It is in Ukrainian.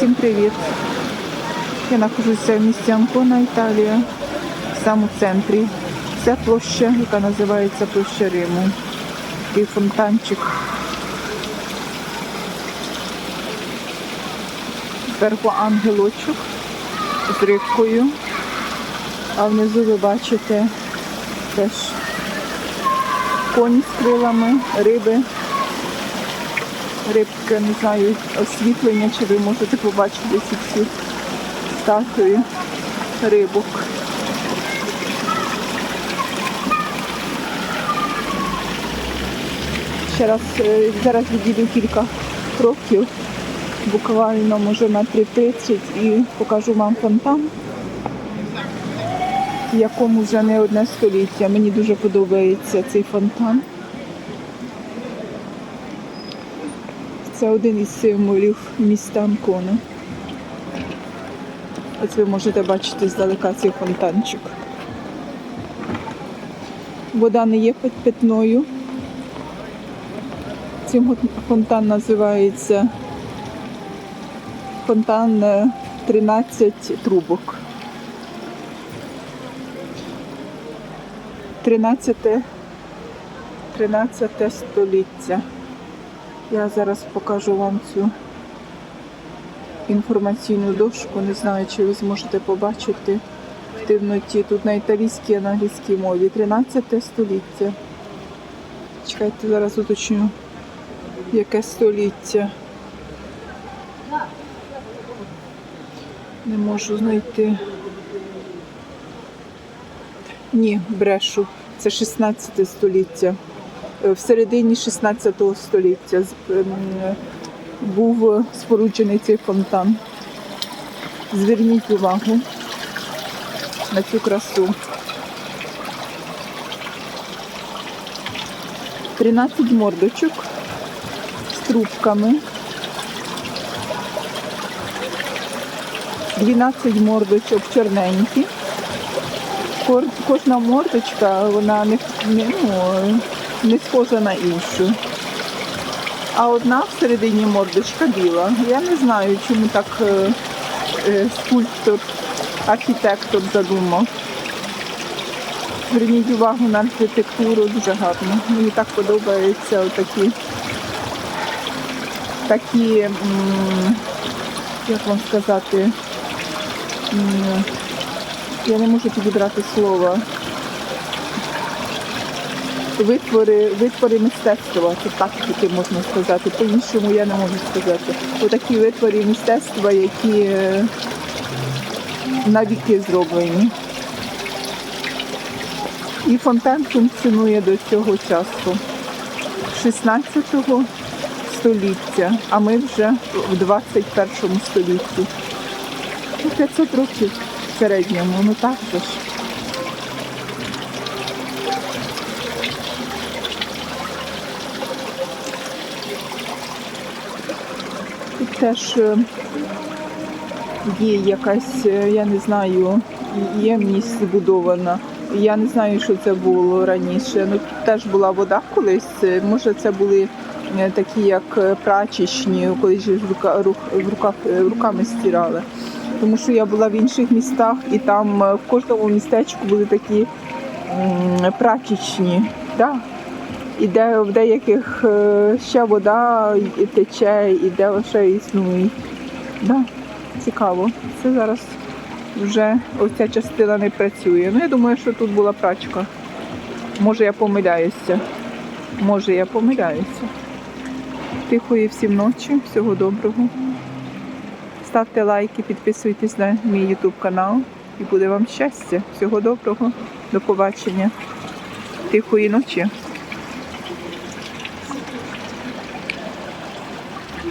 Всім привіт! Я знаходжуся в місті Анкона, Італія, в самому центрі. Це площа, яка називається площа Риму. Такий фонтанчик. Зверху ангелочок з рибкою. А внизу ви бачите теж коні з крилами, риби. Рибки, не знаю, освітлення, чи ви можете побачити ці статуї рибок. Ще раз е, зараз відійду кілька кроків, буквально може метрів 30 і покажу вам фонтан, якому вже не одне століття. Мені дуже подобається цей фонтан. Це один із символів міста Анкона. Ось ви можете бачити здалека цей фонтанчик. Вода не є пит- питною. Цим фонтан називається фонтан е, 13 трубок. 13, 13 століття. Я зараз покажу вам цю інформаційну дошку. Не знаю, чи ви зможете побачити в темноті. Тут на італійській і на англійській мові. 13 століття. Чекайте, зараз уточню, яке століття. Не можу знайти. Ні, брешу. Це 16 століття. Е, В середині 16 століття ем, був споруджений цей фонтан. Зверніть увагу на цю красу. 13 мордочок з трубками. 12 мордочок чорненькі. Кожна мордочка, вона не, ну, не схожа на іншу. А одна всередині мордочка біла. Я не знаю, чому так е, е, скульптор, архітектор задумав. Зверніть увагу на архітектуру, дуже гарно. Мені так подобаються такі, такі, як вам сказати, я не можу підібрати слова. Витвори, витвори мистецтва, це так тільки можна сказати. По-іншому я не можу сказати. Отакі витвори мистецтва, які е, навіки зроблені. І фонтан функціонує до цього часу. 16 століття, а ми вже в 21 столітті. Ну, 500 років в середньому, ну так же ж. Теж е, є якась, е, я не знаю, ємність збудована. Я не знаю, що це було раніше. Ну, теж була вода колись. Е, Може, це були такі, як прачечні, колись ж в руках, руками стирали. Тому що я була в інших містах, і там в кожному містечку були такі прачечні. Да. І де в деяких е, ще вода тече, і де ще існує. Да, цікаво. Це зараз вже ось ця частина не працює. Ну, я думаю, що тут була прачка. Може я помиляюся. Може я помиляюся. Тихої всім ночі, всього доброго. Ставте лайки, підписуйтесь на мій YouTube канал і буде вам щастя. Всього доброго. До побачення. Тихої ночі.